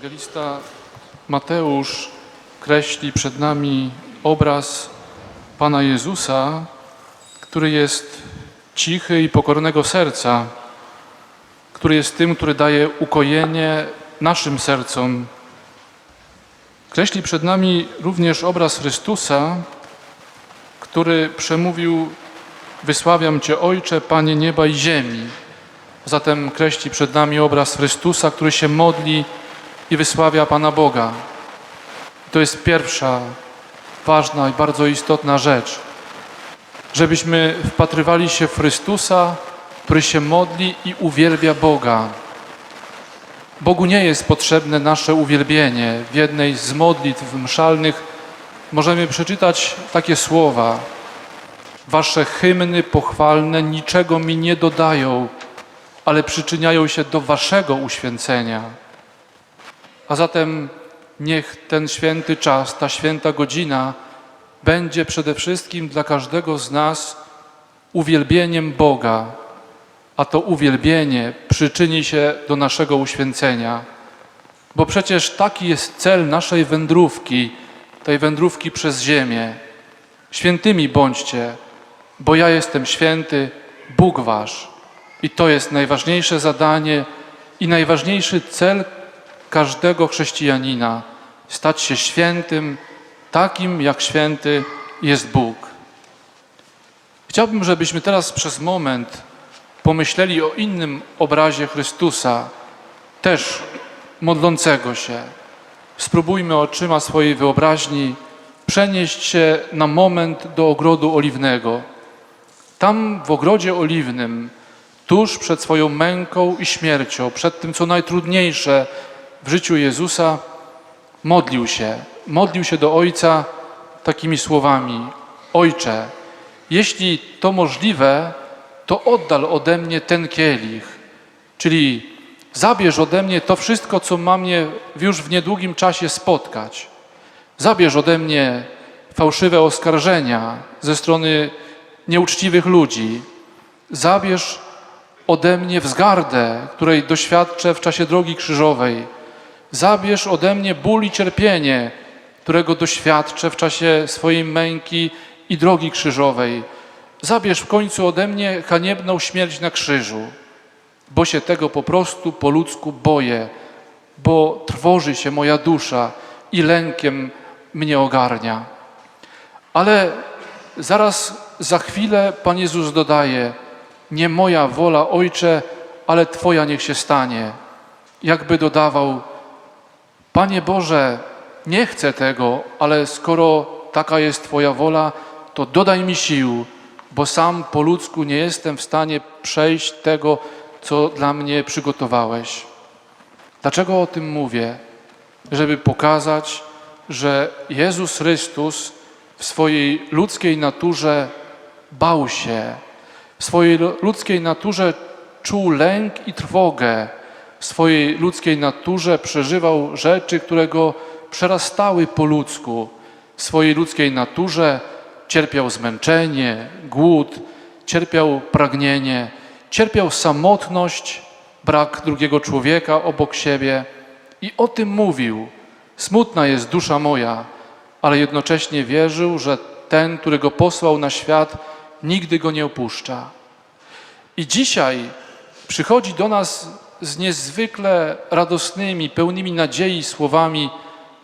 Ewangelista Mateusz kreśli przed nami obraz Pana Jezusa, który jest cichy i pokornego serca, który jest tym, który daje ukojenie naszym sercom. Kreśli przed nami również obraz Chrystusa, który przemówił: Wysławiam Cię, Ojcze, Panie nieba i ziemi. Zatem kreśli przed nami obraz Chrystusa, który się modli i wysławia Pana Boga. To jest pierwsza ważna i bardzo istotna rzecz. Żebyśmy wpatrywali się w Chrystusa, który się modli i uwielbia Boga. Bogu nie jest potrzebne nasze uwielbienie. W jednej z modlitw mszalnych możemy przeczytać takie słowa: Wasze hymny pochwalne niczego mi nie dodają, ale przyczyniają się do waszego uświęcenia. A zatem niech ten święty czas, ta święta godzina będzie przede wszystkim dla każdego z nas uwielbieniem Boga, a to uwielbienie przyczyni się do naszego uświęcenia. Bo przecież taki jest cel naszej wędrówki, tej wędrówki przez ziemię. Świętymi bądźcie, bo ja jestem święty, Bóg wasz. I to jest najważniejsze zadanie i najważniejszy cel każdego chrześcijanina stać się świętym, takim jak święty jest Bóg. Chciałbym, żebyśmy teraz przez moment pomyśleli o innym obrazie Chrystusa, też modlącego się. Spróbujmy oczyma swojej wyobraźni przenieść się na moment do ogrodu oliwnego. Tam w ogrodzie oliwnym, tuż przed swoją męką i śmiercią, przed tym, co najtrudniejsze w życiu Jezusa, modlił się. Modlił się do Ojca takimi słowami: Ojcze, jeśli to możliwe, to oddal ode mnie ten kielich, czyli zabierz ode mnie to wszystko, co ma mnie już w niedługim czasie spotkać. Zabierz ode mnie fałszywe oskarżenia ze strony nieuczciwych ludzi. Zabierz ode mnie wzgardę, której doświadczę w czasie drogi krzyżowej. Zabierz ode mnie ból i cierpienie, którego doświadczę w czasie swojej męki i drogi krzyżowej. Zabierz w końcu ode mnie haniebną śmierć na krzyżu, bo się tego po prostu po ludzku boję, bo trwoży się moja dusza i lękiem mnie ogarnia. Ale zaraz za chwilę Pan Jezus dodaje: Nie moja wola, Ojcze, ale Twoja niech się stanie. Jakby dodawał: Panie Boże, nie chcę tego, ale skoro taka jest Twoja wola, to dodaj mi sił, bo sam po ludzku nie jestem w stanie przejść tego, co dla mnie przygotowałeś. Dlaczego o tym mówię? Żeby pokazać, że Jezus Chrystus w swojej ludzkiej naturze bał się, w swojej ludzkiej naturze czuł lęk i trwogę, w swojej ludzkiej naturze przeżywał rzeczy, które go przerastały po ludzku. W swojej ludzkiej naturze cierpiał zmęczenie, głód, cierpiał pragnienie, cierpiał samotność, brak drugiego człowieka obok siebie i o tym mówił. Smutna jest dusza moja, ale jednocześnie wierzył, że ten, który go posłał na świat, nigdy go nie opuszcza. I dzisiaj przychodzi do nas z niezwykle radosnymi, pełnymi nadziei słowami: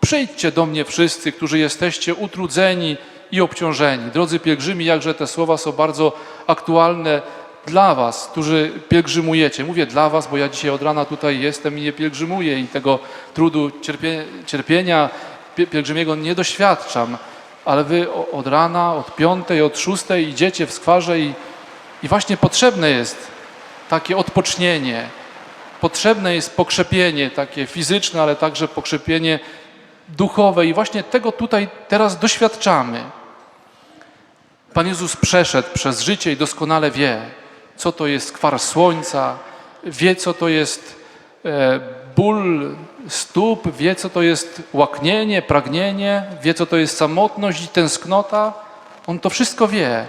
Przyjdźcie do mnie wszyscy, którzy jesteście utrudzeni i obciążeni. Drodzy pielgrzymi, jakże te słowa są bardzo aktualne dla Was, którzy pielgrzymujecie. Mówię dla Was, bo ja dzisiaj od rana tutaj jestem i nie pielgrzymuję i tego trudu, cierpie, cierpienia pie- pielgrzymiego nie doświadczam. Ale Wy od rana, od piątej, od szóstej idziecie w skwarze i, i właśnie potrzebne jest takie odpocznienie. Potrzebne jest pokrzepienie takie fizyczne, ale także pokrzepienie duchowe i właśnie tego tutaj teraz doświadczamy. Pan Jezus przeszedł przez życie i doskonale wie, co to jest kwar słońca, wie, co to jest e, ból stóp, wie, co to jest łaknienie, pragnienie, wie, co to jest samotność i tęsknota. On to wszystko wie,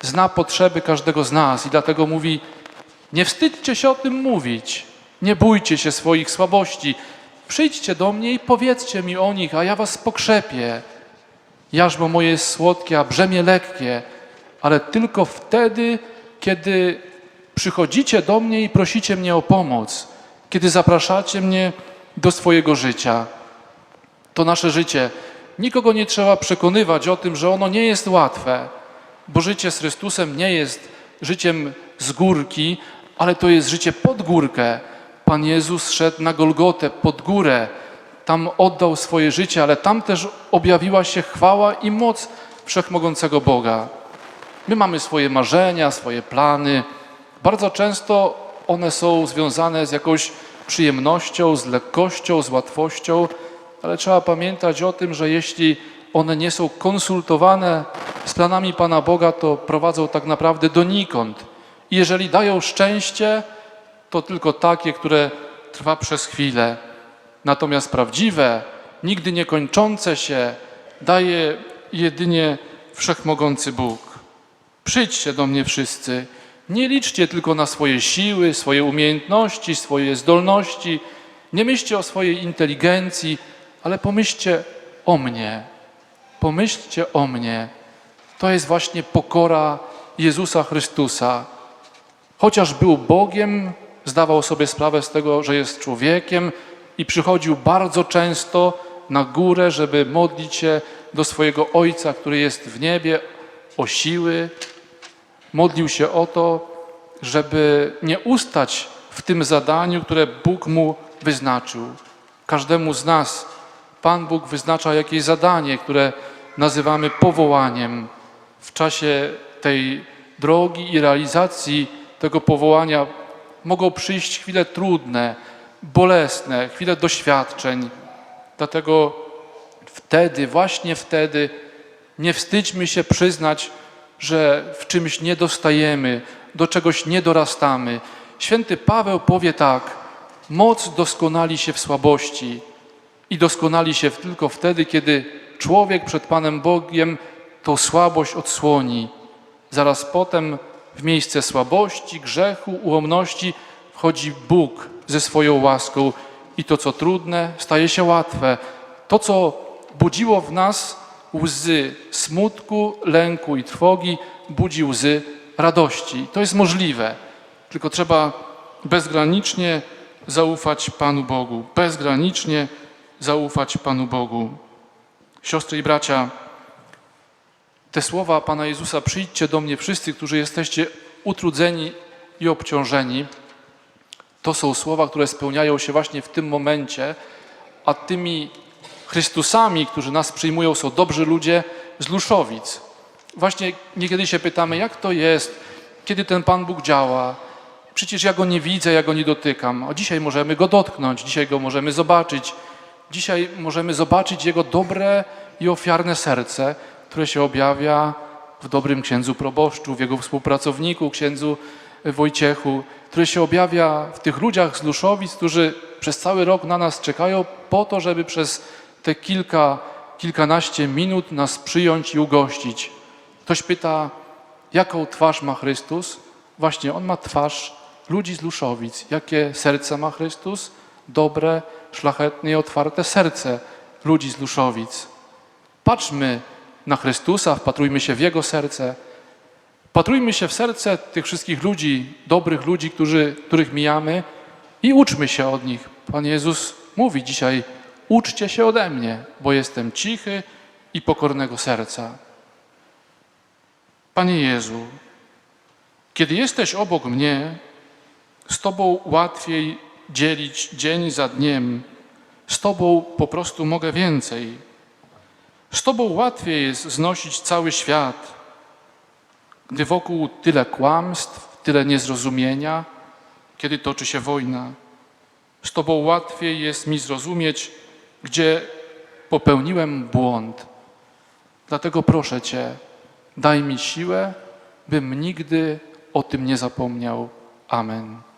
zna potrzeby każdego z nas i dlatego mówi: Nie wstydźcie się o tym mówić, nie bójcie się swoich słabości. Przyjdźcie do mnie i powiedzcie mi o nich, a ja was pokrzepię. Jarzmo moje jest słodkie, a brzemię lekkie, ale tylko wtedy, kiedy przychodzicie do mnie i prosicie mnie o pomoc, kiedy zapraszacie mnie do swojego życia. To nasze życie. Nikogo nie trzeba przekonywać o tym, że ono nie jest łatwe, bo życie z Chrystusem nie jest życiem z górki, ale to jest życie pod górkę. Pan Jezus szedł na Golgotę, pod górę. Tam oddał swoje życie, ale tam też objawiła się chwała i moc wszechmogącego Boga. My mamy swoje marzenia, swoje plany. Bardzo często one są związane z jakąś przyjemnością, z lekkością, z łatwością, ale trzeba pamiętać o tym, że jeśli one nie są konsultowane z planami Pana Boga, to prowadzą tak naprawdę donikąd. I jeżeli dają szczęście, to tylko takie, które trwa przez chwilę. Natomiast prawdziwe, nigdy nie kończące się, daje jedynie wszechmogący Bóg. Przyjdźcie do mnie wszyscy. Nie liczcie tylko na swoje siły, swoje umiejętności, swoje zdolności. Nie myślcie o swojej inteligencji, ale pomyślcie o mnie. Pomyślcie o mnie. To jest właśnie pokora Jezusa Chrystusa. Chociaż był Bogiem, zdawał sobie sprawę z tego, że jest człowiekiem i przychodził bardzo często na górę, żeby modlić się do swojego Ojca, który jest w niebie, o siły. Modlił się o to, żeby nie ustać w tym zadaniu, które Bóg mu wyznaczył. Każdemu z nas Pan Bóg wyznacza jakieś zadanie, które nazywamy powołaniem. W czasie tej drogi i realizacji tego powołania mogą przyjść chwile trudne, bolesne, chwile doświadczeń. Dlatego wtedy, właśnie wtedy, nie wstydźmy się przyznać, że w czymś nie dostajemy, do czegoś nie dorastamy. Święty Paweł powie tak: Moc doskonali się w słabości i doskonali się tylko wtedy, kiedy człowiek przed Panem Bogiem tą słabość odsłoni. Zaraz potem w miejsce słabości, grzechu, ułomności wchodzi Bóg ze swoją łaską i to, co trudne, staje się łatwe. To, co budziło w nas łzy smutku, lęku i trwogi, budzi łzy radości. To jest możliwe, tylko trzeba bezgranicznie zaufać Panu Bogu, bezgranicznie zaufać Panu Bogu. Siostry i bracia, te słowa Pana Jezusa, przyjdźcie do mnie wszyscy, którzy jesteście utrudzeni i obciążeni, to są słowa, które spełniają się właśnie w tym momencie, a tymi Chrystusami, którzy nas przyjmują, są dobrzy ludzie z Luszowic. Właśnie niekiedy się pytamy, jak to jest, kiedy ten Pan Bóg działa. Przecież ja Go nie widzę, ja Go nie dotykam. A dzisiaj możemy Go dotknąć, dzisiaj Go możemy zobaczyć. Dzisiaj możemy zobaczyć Jego dobre i ofiarne serce, które się objawia w dobrym księdzu proboszczu, w jego współpracowniku, księdzu Wojciechu, które się objawia w tych ludziach z Luszowic, którzy przez cały rok na nas czekają po to, żeby przez te kilka, kilkanaście minut nas przyjąć i ugościć. Ktoś pyta, jaką twarz ma Chrystus? Właśnie, On ma twarz ludzi z Luszowic. Jakie serce ma Chrystus? Dobre, szlachetne i otwarte serce ludzi z Luszowic. Patrzmy na Chrystusa, wpatrujmy się w Jego serce. Patrujmy się w serce tych wszystkich ludzi, dobrych ludzi, którzy, których mijamy i uczmy się od nich. Pan Jezus mówi dzisiaj, uczcie się ode mnie, bo jestem cichy i pokornego serca. Panie Jezu, kiedy jesteś obok mnie, z Tobą łatwiej dzielić dzień za dniem. Z Tobą po prostu mogę więcej. Z Tobą łatwiej jest znosić cały świat, gdy wokół tyle kłamstw, tyle niezrozumienia, kiedy toczy się wojna. Z Tobą łatwiej jest mi zrozumieć, gdzie popełniłem błąd. Dlatego proszę Cię, daj mi siłę, bym nigdy o tym nie zapomniał. Amen.